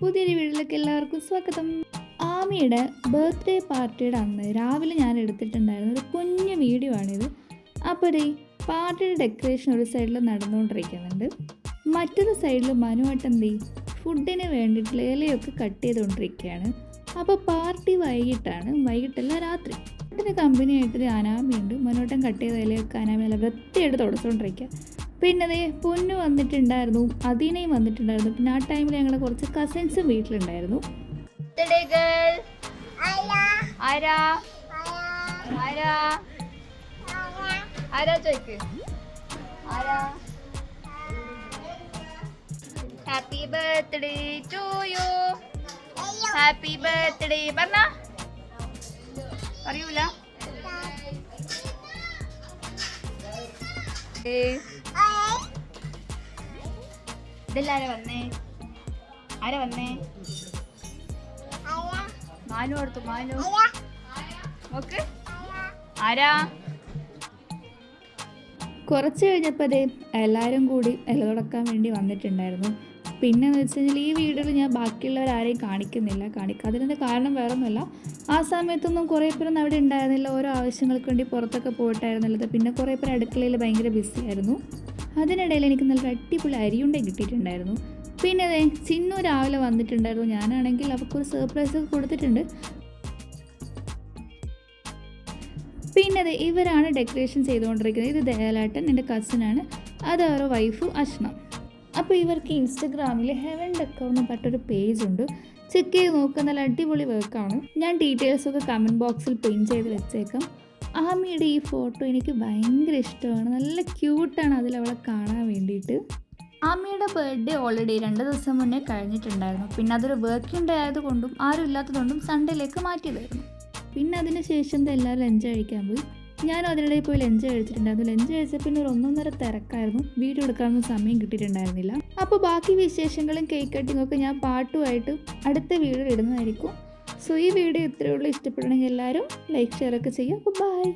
പുതിയൊരു വീട്ടിലേക്ക് എല്ലാവർക്കും സ്വാഗതം. ആമിയുടെ ബർത്ത്ഡേ പാർട്ടിയുടെ അന്ന് രാവിലെ ഞാൻ എടുത്തിട്ടുണ്ടായിരുന്ന ഒരു കുഞ്ഞു വീഡിയോ ആണിത്. അപ്പോൾ ഈ പാർട്ടിയുടെ ഡെക്കറേഷൻ ഒരു സൈഡിൽ നടന്നുകൊണ്ടിരിക്കുന്നുണ്ട്. മറ്റൊരു സൈഡിൽ മനുവായിട്ട് ദേ ഫുഡിന് വേണ്ടിയിട്ടുള്ള ഇലയൊക്കെ കട്ട് ചെയ്തുകൊണ്ടിരിക്കുകയാണ്. അപ്പോൾ പാർട്ടി വൈകിട്ടാണ് വൈകിട്ടല്ല രാത്രി. ഫുഡിന് കമ്പനിയായിട്ട് അനാമിയുണ്ട്. മനോട്ടം കട്ട് ചെയ്ത ഇലയൊക്കെ അനാമി നല്ല വൃത്തിയായിട്ട് തുടച്ചുകൊണ്ടിരിക്കുക. പിന്നെ ദേ പൊന്നു വന്നിട്ടുണ്ടായിരുന്നു അദീനയും വന്നിട്ടുണ്ടായിരുന്നു. പിന്നെ ആ ടൈമിൽ ഞങ്ങളുടെ കുറച്ച് കസിൻസും വീട്ടിലുണ്ടായിരുന്നു. ആരാ? ആരാ? ആരാ? ചോയ്ക്ക്? ആരാ? Happy birthday to you happy birthday പറഞ്ഞ? അറിയൂല. ഏ ഇതെല്ലാരാ വന്നേ? ആരാ വന്നേ? മാനു കൊടുത്തു മാനു. നോക്ക്. ആരാ? കുറച്ച് കഴിഞ്ഞപ്പോൾ അതേ എല്ലാവരും കൂടി ഇല തുടക്കാൻ വേണ്ടി വന്നിട്ടുണ്ടായിരുന്നു. പിന്നെ എന്ന് വെച്ച് കഴിഞ്ഞാൽ ഈ വീഡിയോയിൽ ഞാൻ ബാക്കിയുള്ളവരാരെയും കാണിക്കുന്നില്ല. കാണിക്കുക അതിന്റെ കാരണം വേറെ ഒന്നുമല്ല ആ സമയത്തൊന്നും കുറേ പേരൊന്നും അവിടെ ഉണ്ടായിരുന്നില്ല. ഓരോ ആവശ്യങ്ങൾക്ക് വേണ്ടി പുറത്തൊക്കെ പോയിട്ടായിരുന്നുള്ളത്. പിന്നെ കുറേ പേർ അടുക്കളയിൽ ഭയങ്കര ബിസി ആയിരുന്നു. അതിനിടയിൽ എനിക്ക് നല്ല അടിപൊളി അരിയുണ്ട കിട്ടിയിട്ടുണ്ടായിരുന്നു. പിന്നെ അതെ ചിന്നു രാവിലെ വന്നിട്ടുണ്ടായിരുന്നു. ഞാനാണെങ്കിൽ അവർക്കൊരു സർപ്രൈസ് ഒക്കെ കൊടുത്തിട്ടുണ്ട്. പിന്നെ അതെ ഇവരാണ് ഡെക്കറേഷൻ ചെയ്തുകൊണ്ടിരിക്കുന്നത്. ഇത് ദയാലാട്ടൻ എന്റെ കസിനാണ് അത് അവരുടെ വൈഫ് അഷ്ന അപ്പോൾ ഇവർക്ക് ഇൻസ്റ്റഗ്രാമിൽ ഹെവൻ ഡെക്കർ എന്ന് പറഞ്ഞൊരു പേജ് ഉണ്ട് ചെക്ക് ചെയ്ത് നോക്കുക നല്ല അടിപൊളി വർക്കാണ് ഞാൻ ഡീറ്റെയിൽസ് ഒക്കെ കമന്റ് ബോക്സിൽ പിൻ ചെയ്ത് വെച്ചേക്കാം. ആമിയുടെ ഈ ഫോട്ടോ എനിക്ക് ഭയങ്കര ഇഷ്ടമാണ്. നല്ല ക്യൂട്ടാണ് അതിൽ അവളെ കാണാൻ വേണ്ടിയിട്ട്. ആമിയുടെ ബർത്ത്ഡേ ഓൾറെഡി രണ്ട് ദിവസം മുന്നേ കഴിഞ്ഞിട്ടുണ്ടായിരുന്നു. പിന്നെ അതൊരു വർക്കിംഗ് ഡേ ആയതുകൊണ്ടും ആരും ഇല്ലാത്തതുകൊണ്ടും സൺഡേയിലേക്ക് മാറ്റിയതായിരുന്നു പിന്നെ അതിന് ശേഷം എല്ലാവരും ലഞ്ച് കഴിക്കാൻ പോയി? ഞാനും അതിനിടയിൽ പോയി ലഞ്ച് കഴിച്ചിട്ടുണ്ടായിരുന്നു ലഞ്ച് കഴിച്ച പിന്നെ ഒരു ഒന്നൊന്നര തിരക്കായിരുന്നു. വീഡിയോ എടുക്കാനൊന്നും സമയം കിട്ടിയിട്ടുണ്ടായിരുന്നില്ല. അപ്പോൾ ബാക്കി വിശേഷങ്ങളും കേക്ക് കട്ടിങ്ങും ഒക്കെ ഞാൻ പാട്ടുമായിട്ട് അടുത്ത വീഡിയോ ഇടുന്നതായിരിക്കും. സോ ഈ വീഡിയോ ഇത്രയേ ഉള്ളൂ. ഇഷ്ടപ്പെടണമെങ്കിൽ എല്ലാവരും ലൈക്ക് ഷെയർ ഒക്കെ ചെയ്യുക. അപ്പോൾ ബൈ